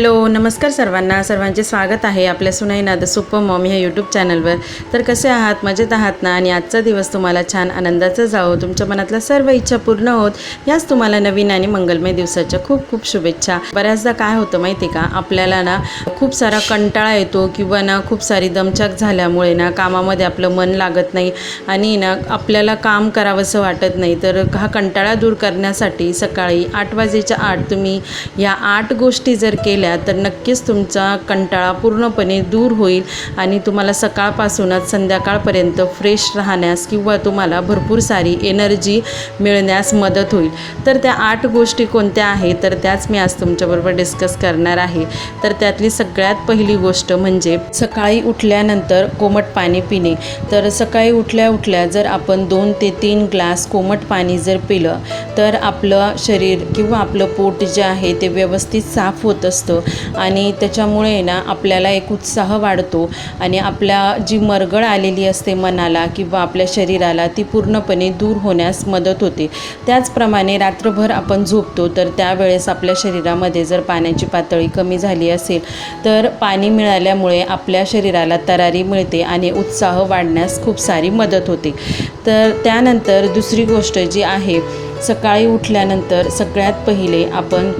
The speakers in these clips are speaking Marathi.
हॅलो नमस्कार सर्वांना. सर्वांचे स्वागत आहे आपल्या सुनाईना द सुपर मॉम ह्या यूट्यूब चॅनलवर तर कसे आहात? मजेत आहात ना? आणि आजचा दिवस तुम्हाला छान आनंदाचा जावो तुमच्या मनातल्या सर्व इच्छा पूर्ण होत. याच तुम्हाला नवीन आणि मंगलमय दिवसाच्या खूप खूप शुभेच्छा. बऱ्याचदा काय होतं माहिती आहे का? आपल्याला ना खूप सारा कंटाळा येतो किंवा ना खूप सारी दमछाक झाल्यामुळे ना कामामध्ये आपलं मन लागत नाही आणि ना आपल्याला काम करावंसं वाटत नाही. तर हा कंटाळा दूर करण्यासाठी सकाळी आठ वाजेच्या आठ तुम्ही या आठ गोष्टी जर केल्या तर नक्कीच तुमचा कंटाळा पूर्णपणे दूर होईल आणि तुम्हाला सकाळपासूनच संध्याकाळपर्यंत फ्रेश राहण्यास किंवा तुम्हाला भरपूर सारी एनर्जी मिळण्यास मदत होईल. तर त्या आठ गोष्टी कोणत्या आहेत? तर त्याच मी आज तुमच्याबरोबर डिस्कस करणार आहे. तर त्यातली सगळ्यात पहिली गोष्ट म्हणजे सकाळी उठल्यानंतर कोमट पाणी पिणे. तर सकाळी उठल्या उठल्या जर आपण दोन ते तीन ग्लास कोमट पाणी जर पिलं तर आपलं शरीर किंवा आपलं पोट जे आहे ते व्यवस्थित साफ होत असतं. आणि त्याच्यामुळे ना आपल्याला एक उत्साह वाढतो. आणि आपल्या जी मरगळ आलेली असते मनाला किंवा आपल्या शरीराला ती पूर्णपणे दूर होण्यास मदत होते. त्याचप्रमाणे रात्रभर आपण झोपतो तर त्यावेळेस आपल्या शरीरामध्ये जर पाण्याची पातळी कमी झाली असेल तर पाणी मिळाल्यामुळे आपल्या शरीराला तरारी मिळते आणि उत्साह वाढण्यास खूप सारी मदत होते. तर त्यानंतर दुसरी गोष्ट जी आहे सकाळी उठल्यानंतर सगळ्यात पहिले आपण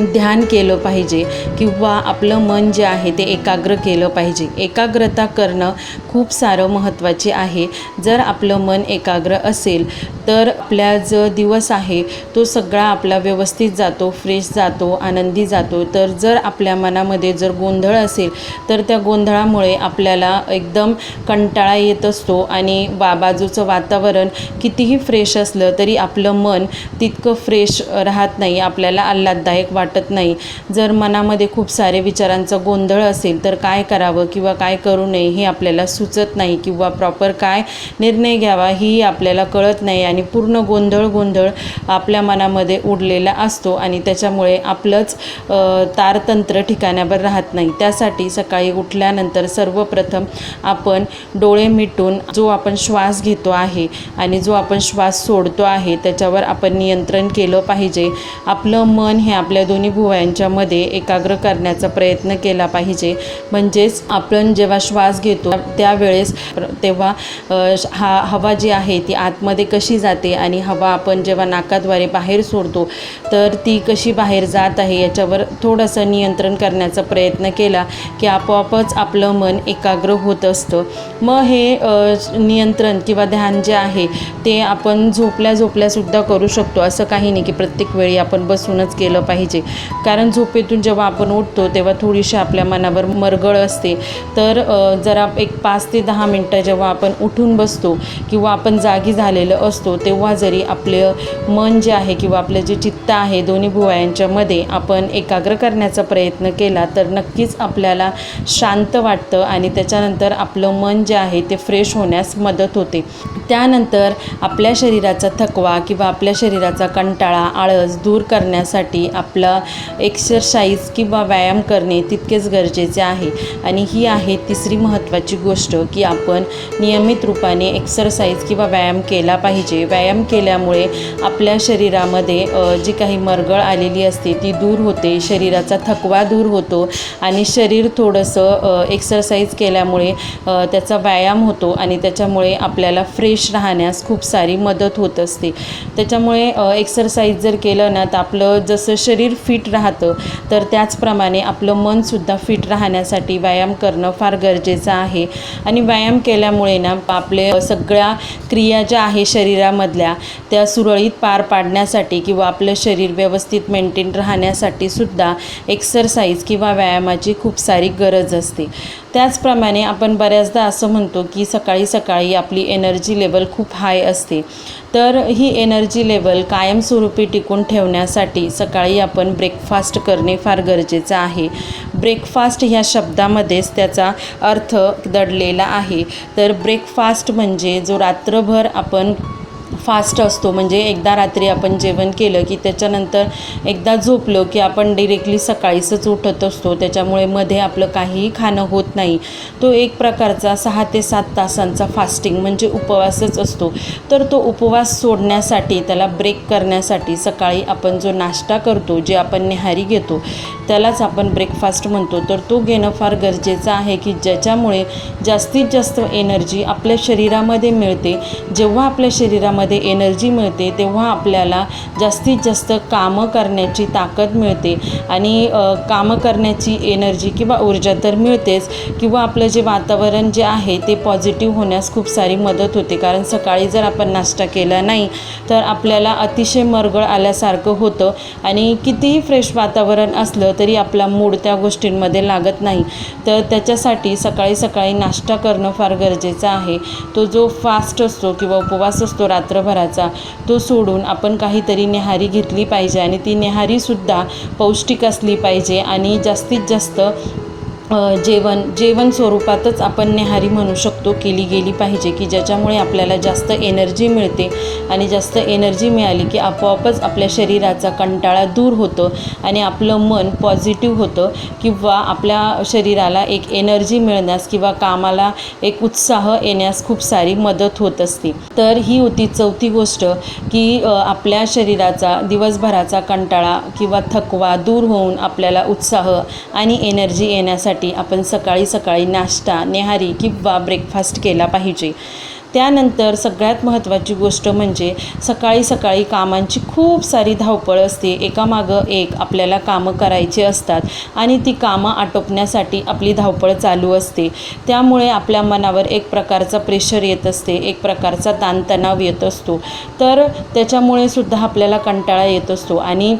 ध्यान केलं पाहिजे किंवा आपलं मन जे आहे ते एकाग्र केलं पाहिजे. एकाग्रता करणं खूप सारं महत्त्वाचे आहे. जर आपलं मन एकाग्र असेल तर आपला जो दिवस आहे तो सगळा आपला व्यवस्थित जातो फ्रेश जातो आनंदी जातो. तर जर आपल्या मनामध्ये जर गोंधळ असेल तर त्या गोंधळामुळे आपल्याला एकदम कंटाळा येत असतो आणि बा बाजूचं वातावरण कितीही फ्रेश असलं तरी आपलं मन तितकं फ्रेश राहत नाही. आपल्याला आल्हाददायक वाटत नाही. जर मनामध्ये खूप सारे विचारांचा गोंधळ असेल तर काय करावं किंवा काय करू नये हे आपल्याला सुचत नाही किंवा प्रॉपर काय निर्णय घ्यावा ही आपल्याला कळत नाही आणि पूर्ण गोंधळ गोंधळ आपल्या मनामध्ये उडलेला असतो आणि त्याच्यामुळे आपलंच तारतंत्र ठिकाण्यावर राहत नाही. त्यासाठी सकाळी उठल्यानंतर सर्वप्रथम आपण डोळे मिटून जो आपण श्वास घेतो आहे आणि जो आपण श्वास सोडतो आहे त्याच्यावर आपण नियंत्रण केलं पाहिजे. आपलं मन हे आपल्या दोन्ही भुवयांच्यामध्ये एकाग्र करण्याचा प्रयत्न केला पाहिजे. म्हणजेच आपण जेव्हा श्वास घेतो त्यावेळेस तेव्हा हा हवा जी आहे ती आतमध्ये कशी जाते आणि हवा आपण जेव्हा नाकाद्वारे बाहेर सोडतो तर ती कशी बाहेर जात आहे याच्यावर थोडंसं नियंत्रण करण्याचा प्रयत्न केला की आपोआपच आपलं मन एकाग्र होत असतं. मग हे नियंत्रण किंवा ध्यान जे आहे ते आपण झोपल्या झोपल्यासुद्धा करू शकतो. असं काही नाही की प्रत्येक वेळी आपण बसूनच केलं पाहिजे. कारण झोपेतून जेव्हा आपण उठतो तेव्हा थोडीशी आपल्या मनावर मरगळ असते. तर जरा एक पाच ते दहा मिनटं जेव्हा आपण उठून बसतो किंवा आपण जागी झालेलं असतो तेव्हा जरी आपलं मन जे आहे किंवा आपलं जे चित्त आहे दोन्ही भुवयांच्यामध्ये आपण एकाग्र करण्याचा प्रयत्न केला तर नक्कीच आपल्याला शांत वाटतं आणि त्याच्यानंतर आपलं मन जे आहे ते फ्रेश होण्यास मदत होते. त्यानंतर आपल्या शरीराचा थकवा किंवा आपल्या शरीराचा कंटाळा आळस दूर करण्यासाठी आपला एक्सरसाइज किंवा व्यायाम करणे तितकेच गरजेचे आहे. आणि ही आहे तिसरी महत्त्वाची गोष्ट की आपण नियमित रूपाने एक्सरसाइज किंवा व्यायाम केला पाहिजे. व्यायाम केल्यामुळे आपल्या शरीरामध्ये जी काही मरगळ आलेली असते ती दूर होते शरीराचा थकवा दूर होतो आणि शरीर थोडंसं एक्सरसाइज केल्यामुळे त्याचा व्यायाम होतो आणि त्याच्यामुळे आपल्याला फ्रेश राहण्यास खूप सारी मदत होत असते. त्याच्यामुळे एक्सरसाइज जर केलं ना तर आपलं जसं शरीर फिट राहतं. तर त्याचप्रमाणे आपलं मनसुद्धा फिट राहण्यासाठी व्यायाम करणं फार गरजेचं आहे. आणि व्यायाम केल्यामुळे ना आपले सगळ्या क्रिया ज्या आहे शरीरामधल्या त्या सुरळीत पार पाडण्यासाठी किंवा आपलं शरीर व्यवस्थित मेंटेन राहण्यासाठी सुद्धा एक्सरसाइज किंवा व्यायामाची खूप सारी गरज असते. त्याचप्रमाणे आपण बऱ्याचदा असं म्हणतो की सकाळी सकाळी आपली एनर्जी लेवल खूप हाय असते. तर ही एनर्जी लेवल कायमस्वरूपी टिकून ठेवण्यासाठी सकाळी आपण ब्रेकफास्ट करणे फार गरजेचं आहे. ब्रेकफास्ट ह्या शब्दामध्येच त्याचा अर्थ दडलेला आहे. तर ब्रेकफास्ट म्हणजे जो रात्रभर आपण फास्ट असतो. म्हणजे एकदा रात्री आपण जेवण केलं की त्याच्यानंतर एकदा झोपलं की आपण डिरेक्टली सकाळीच उठत असतो. त्याच्यामुळे मध्ये आपलं काहीही खाणं होत नाही. तो एक प्रकारचा सहा ते सात तासांचा फास्टिंग म्हणजे उपवासच असतो. तर तो उपवास सोडण्यासाठी त्याला ब्रेक करण्यासाठी सकाळी आपण जो नाश्ता करतो जे आपण निहारी घेतो त्यालाच आपण ब्रेकफास्ट म्हणतो. तर तो घेणं फार गरजेचं आहे की ज्याच्यामुळे जास्तीत जास्त एनर्जी आपल्या शरीरामध्ये मिळते. जेव्हा आपल्या शरीरामध्ये एनर्जी मिळते तेव्हा आपल्याला जास्तीत जास्त कामं करण्याची ताकद मिळते. आणि कामं करण्याची एनर्जी किंवा ऊर्जा तर मिळतेच. किंवा आपलं जे वातावरण जे आहे ते पॉझिटिव्ह होण्यास खूप सारी मदत होते. कारण सकाळी जर आपण नाश्ता केला नाही तर आपल्याला अतिशय मरगळ आल्यासारखं होतं. आणि कितीही फ्रेश वातावरण असलं तर तरी आपला मूड त्या गोष्टींमध्ये लागत नाही. तर त्याच्यासाठी सकाळी सकाळी नाश्ता करणं फार गरजेचं आहे. तो जो फास्ट असतो किंवा उपवास असतो रात्रभराचा तो सोडून आपण काहीतरी निहारी घेतली पाहिजे आणि ती निहारीसुद्धा पौष्टिक असली पाहिजे आणि जास्तीत जास्त जेवण जेवण स्वरूपातच आपण न्याहारी म्हणू शकतो केली गेली पाहिजे की ज्याच्यामुळे आपल्याला जास्त एनर्जी मिळते आणि जास्त एनर्जी मिळाली की आपोआपच आपल्या शरीराचा कंटाळा दूर होतो आणि आपलं मन पॉझिटिव्ह होतं किंवा आपल्या शरीराला एक एनर्जी मिळण्यास किंवा कामाला एक उत्साह येण्यास खूप सारी मदत होत असते. तर ही होती चौथी गोष्ट की आपल्या शरीराचा दिवसभराचा कंटाळा किंवा थकवा दूर होऊन आपल्याला उत्साह आणि एनर्जी येण्यासाठी आपण सकाळी सकाळी नाश्ता निहारी किंवा ब्रेकफास्ट केला पाहिजे. त्यानंतर सगळ्यात महत्त्वाची गोष्ट म्हणजे सकाळी सकाळी कामांची खूप सारी धावपळ असते. एकामागं एक आपल्याला कामं करायची असतात आणि ती कामं आटोपण्यासाठी आपली धावपळ चालू असते. त्यामुळे आपल्या मनावर एक प्रकारचा प्रेशर येत असते एक प्रकारचा ताणतणाव येत असतो. तर त्याच्यामुळे सुद्धा आपल्याला कंटाळा येत असतो आणि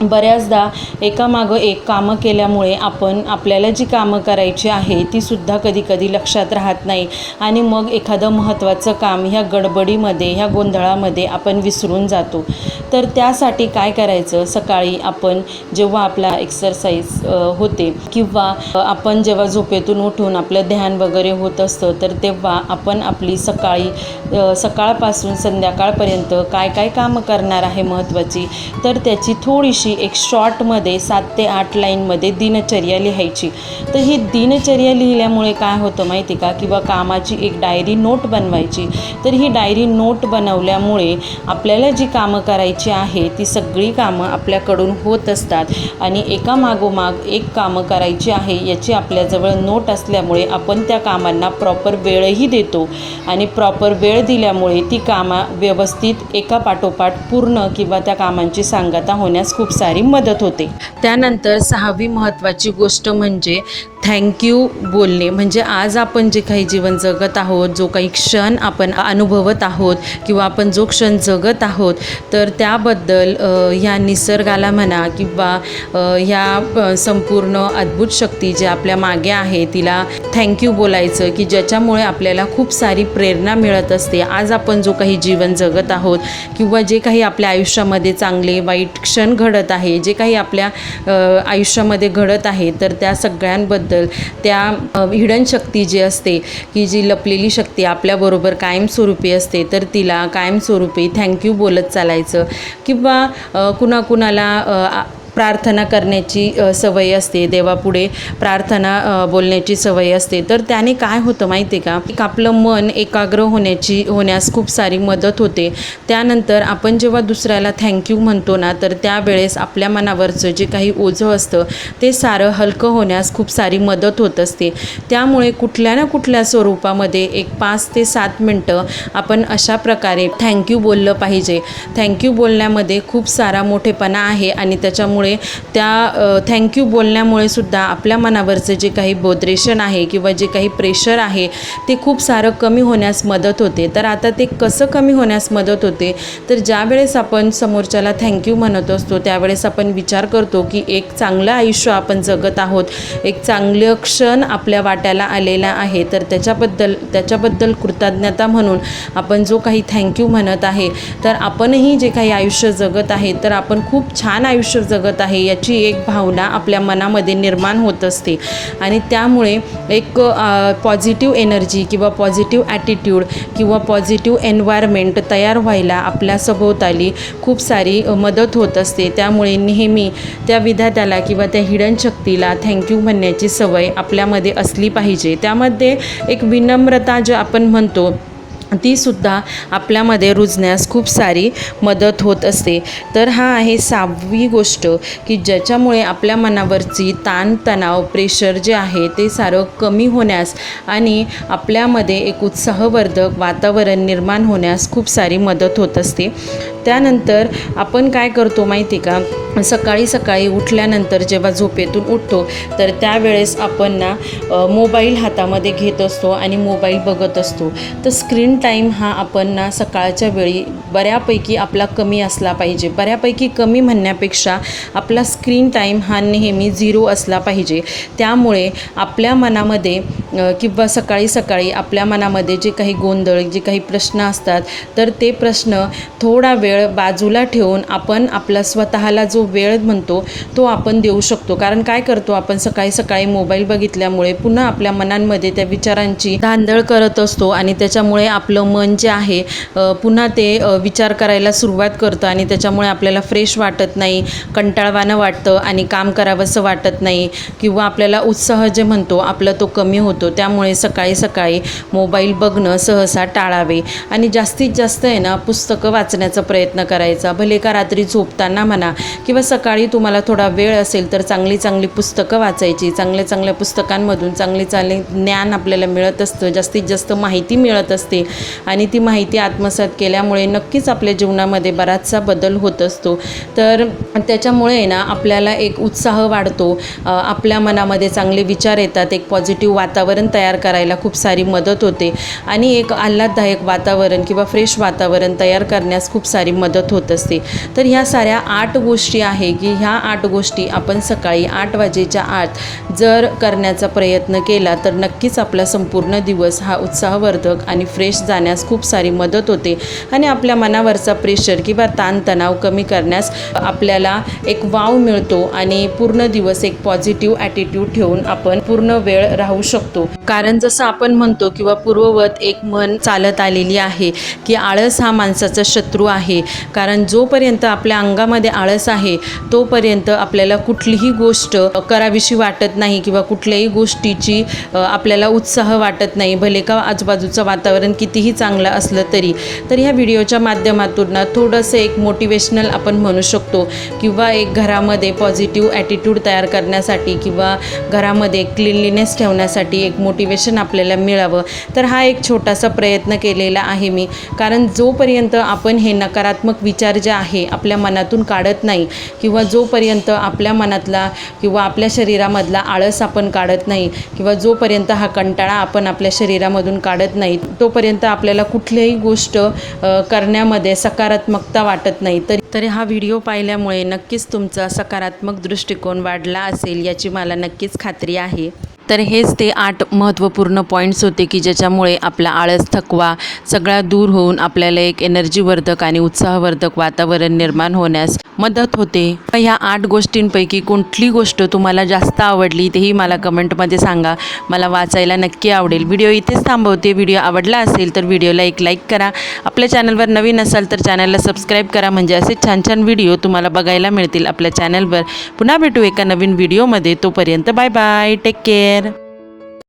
बऱ्याचदा एकामागं एक कामं केल्यामुळे आपण आपल्याला जी कामं करायची आहे तीसुद्धा कधी कधी लक्षात राहत नाही. आणि मग एखादं महत्त्वाचं काम ह्या गडबडीमध्ये ह्या गोंधळामध्ये आपण विसरून जातो. तर त्यासाठी काय करायचं? सकाळी आपण जेव्हा आपला एक्सरसाइज होते किंवा आपण जेव्हा झोपेतून उठून आपलं ध्यान वगैरे होत असतं तर तेव्हा आपण आपली सकाळी सकाळपासून संध्याकाळपर्यंत काय काय कामं करणार आहे महत्त्वाची? तर त्याची थोडीशी एक शॉर्टमध्ये सात ते आठ लाईनमध्ये दिनचर्या लिहायची. तर ही दिनचर्या लिहिल्यामुळे काय होतं माहिती का? किंवा कामाची एक डायरी नोट बनवायची. तर ही डायरी नोट बनवल्यामुळे आपल्याला जी कामं करायची आहे ती सगळी कामं आपल्याकडून होत असतात. आणि एका मागोमाग एक कामं करायची आहे याची आपल्याजवळ नोट असल्यामुळे आपण त्या कामांना प्रॉपर वेळही देतो. आणि प्रॉपर वेळ दिल्यामुळे ती कामं व्यवस्थित एका पाठोपाठ पूर्ण किंवा त्या कामांची सांगता होण्यास खूप सारी मदत होते. त्यानंतर सहावी महत्त्वाची गोष्ट म्हणजे थँक्यू बोलणे. म्हणजे आज आपण जे काही जीवन जगत आहोत जो काही क्षण आपण अनुभवत आहोत किंवा आपण जो क्षण जगत आहोत तर त्याबद्दल ह्या निसर्गाला म्हणा किंवा ह्या संपूर्ण अद्भुत शक्ती जी आपल्या मागे आहे तिला थँक्यू बोलायचं की ज्याच्यामुळे आपल्याला खूप सारी प्रेरणा मिळत असते. आज आपण जो काही जीवन जगत आहोत किंवा जे काही आपल्या आयुष्यामध्ये चांगले वाईट क्षण घडत आहे जे काही आपल्या आयुष्यामध्ये घडत आहे तर त्या सगळ्यांबद्दल त्या हिडन शक्ती जी असते की जी लपलेली शक्ती आपल्याबरोबर कायमस्वरूपी असते तर तिला कायमस्वरूपी थँक्यू बोलत चालायचं. किंवा कुणाकुणाला प्रार्थना करण्याची सवय असते. देवापुढे प्रार्थना बोलण्याची सवय असते. तर त्याने काय होतं माहिती आहे का? एक आपलं मन एकाग्र होण्याची होण्यास खूप सारी मदत होते. त्यानंतर आपण जेव्हा दुसऱ्याला थँक्यू म्हणतो ना तर त्यावेळेस आपल्या मनावरचं जे काही ओझं असतं ते सारं हलकं होण्यास खूप सारी मदत होत असते. त्यामुळे कुठल्या ना कुठल्या स्वरूपामध्ये एक पाच ते सात मिनटं आपण अशा प्रकारे थँक्यू बोललं पाहिजे. थँक्यू बोलण्यामध्ये खूप सारा मोठेपणा आहे आणि त्याच्यामुळे त्या थँक्यू बोलण्यामुळे सुद्धा आपल्या मनावरचं जे काही बोद्रेशन आहे किंवा जे काही प्रेशर आहे ते खूप सारं कमी होण्यास मदत होते. तर आता ते कसं कमी होण्यास मदत होते? तर ज्यावेळेस आपण समोरच्याला थँक्यू म्हणत असतो त्यावेळेस आपण विचार करतो की एक चांगलं आयुष्य आपण जगत आहोत. एक चांगलं क्षण आपल्या वाट्याला आलेला आहे. तर त्याच्याबद्दल त्याच्याबद्दल कृतज्ञता म्हणून आपण जो काही थँक्यू म्हणत आहे तर आपणही जे काही आयुष्य जगत आहे तर आपण खूप छान आयुष्य जगत आहे याची एक भावना आपल्या मनामध्ये निर्माण होत असते. आणि त्यामुळे एक पॉझिटिव्ह एनर्जी किंवा पॉझिटिव्ह ॲटिट्यूड किंवा पॉझिटिव्ह एन्व्हायरमेंट तयार व्हायला आपल्या सभोवताली खूप सारी मदत होत असते. त्यामुळे नेहमी त्या विधात्याला किंवा त्या हिडन शक्तीला थँक्यू म्हणण्याची सवय आपल्यामध्ये असली पाहिजे. त्यामध्ये एक विनम्रता जे आपण म्हणतो तीसुद्धा आपल्यामध्ये रुजण्यास खूप सारी मदत होत असते. तर हा आहे सहावी गोष्ट की ज्याच्यामुळे आपल्या मनावरची ताणतणाव प्रेशर जे आहे ते सारं कमी होण्यास आणि आपल्यामध्ये एक उत्साहवर्धक वातावरण निर्माण होण्यास खूप सारी मदत होत असते. त्यानंतर आपण काय करतो माहिती का? सकाळी सकाळी उठल्यानंतर जेव्हा झोपेतून उठतो तर त्यावेळेस आपण ना मोबाईल हातामध्ये घेत असतो आणि मोबाईल बघत असतो. तर स्क्रीन टाईम हा आपण ना सकाळच्या वेळी बऱ्यापैकी आपला कमी असला पाहिजे. बऱ्यापैकी कमी म्हणण्यापेक्षा आपला स्क्रीन टाईम हा नेहमी झिरो असला पाहिजे. त्यामुळे आपल्या मनामध्ये किंवा सकाळी सकाळी आपल्या मनामध्ये जे काही गोंधळ जे काही प्रश्न असतात तर ते प्रश्न थोडा वेळ बाजूला ठेवून आपण आपला स्वतःला जो वेळ म्हणतो तो आपण देऊ शकतो. कारण काय करतो आपण? सकाळी सकाळी मोबाईल बघितल्यामुळे पुन्हा आपल्या मनांमध्ये त्या विचारांची धांदळ करत असतो आणि त्याच्यामुळे आप आपलं मन जे आहे पुन्हा ते विचार करायला सुरुवात करतं आणि त्याच्यामुळे आपल्याला फ्रेश वाटत नाही कंटाळवानं वाटतं आणि काम करावंसं वाटत नाही किंवा आपल्याला उत्साह जे म्हणतो आपला तो कमी होतो. त्यामुळे सकाळी सकाळी मोबाईल बघणं सहसा टाळावे आणि जास्तीत जास्त आहे ना पुस्तकं वाचण्याचा प्रयत्न करायचा. भले का रात्री झोपताना म्हणा किंवा सकाळी तुम्हाला थोडा वेळ असेल तर चांगली चांगली पुस्तकं वाचायची. चांगल्या चांगल्या पुस्तकांमधून चांगले चांगले ज्ञान आपल्याला मिळत असतं जास्तीत जास्त माहिती मिळत असते. आणि ती माहिती आत्मसात केल्यामुळे नक्कीच आपल्या जीवनामध्ये बराचसा बदल होत असतो. तर त्याच्यामुळे ना आपल्याला एक उत्साह वाढतो. आपल्या मनामध्ये चांगले विचार येतात. एक पॉझिटिव्ह वातावरण तयार करायला खूप सारी मदत होते. आणि एक आल्हाददायक वातावरण किंवा फ्रेश वातावरण तयार करण्यास खूप सारी मदत होत असते. तर ह्या साऱ्या आठ गोष्टी आहे की ह्या आठ गोष्टी आपण सकाळी आठ वाजेच्या आत जर करण्याचा प्रयत्न केला तर नक्कीच आपला संपूर्ण दिवस हा उत्साहवर्धक आणि फ्रेश जाण्यास खूप सारी मदत होते. आणि आपल्या मनावरचा प्रेशर किंवा ताणतणाव कमी करण्यास आपल्याला एक वाव मिळतो आणि पूर्ण दिवस एक पॉझिटिव्ह ॲटिट्यूड ठेवून आपण पूर्ण वेळ राहू शकतो. कारण जसं आपण म्हणतो किंवा पूर्ववत एक मन चालत आलेली आहे की आळस हा माणसाचा शत्रू आहे. कारण जोपर्यंत आपल्या अंगामध्ये आळस आहे तोपर्यंत आपल्याला कुठलीही गोष्ट करावीशी वाटत नाही किंवा कुठल्याही गोष्टीची आपल्याला उत्साह वाटत नाही. भले का आजूबाजूचं वातावरण किती कितीही चांगलं असलं तरी. तर ह्या व्हिडिओच्या माध्यमातून ना थोडंसं एक मोटिवेशनल आपण म्हणू शकतो. किंवा एक घरामध्ये पॉझिटिव्ह ॲटिट्यूड तयार करण्यासाठी किंवा घरामध्ये क्लिनलीनेस ठेवण्यासाठी एक मोटिवेशन आपल्याला मिळावं. तर हा एक छोटासा प्रयत्न केलेला आहे मी. कारण जोपर्यंत आपण हे नकारात्मक विचार जे आहे आपल्या मनातून काढत नाही किंवा जोपर्यंत आपल्या मनातला किंवा आपल्या शरीरामधला आळस आपण काढत नाही किंवा जोपर्यंत हा कंटाळा आपण आपल्या शरीरामधून काढत नाही तोपर्यंत आपल्याला कुठलीही गोष्ट करण्यामध्ये सकारात्मकता वाटत नाही. तरी तरी हा व्हिडिओ पाहिल्यामुळे नक्कीच तुमचा सकारात्मक दृष्टिकोन वाढला असेल याची मला नक्कीच खात्री आहे. तर हेच ते आठ महत्त्वपूर्ण पॉईंट्स होते की ज्याच्यामुळे आपला आळस थकवा सगळा दूर होऊन आपल्याला एक एनर्जीवर्धक आणि उत्साहवर्धक वातावरण निर्माण होण्यास मदत होते. ह्या आठ गोष्टींपैकी कुठली गोष्ट तुम्हाला जास्त आवडली तेही मला कमेंटमध्ये सांगा. मला वाचायला नक्की आवडेल. व्हिडिओ इथेच थांबवते. व्हिडिओ आवडला असेल तर व्हिडिओला एक लाईक करा. आपल्या चॅनलवर नवीन असाल तर चॅनलला सबस्क्राईब करा. म्हणजे असे छान छान व्हिडिओ तुम्हाला बघायला मिळतील आपल्या चॅनलवर पुन्हा भेटू एका नवीन व्हिडिओमध्ये तोपर्यंत bye bye take care David.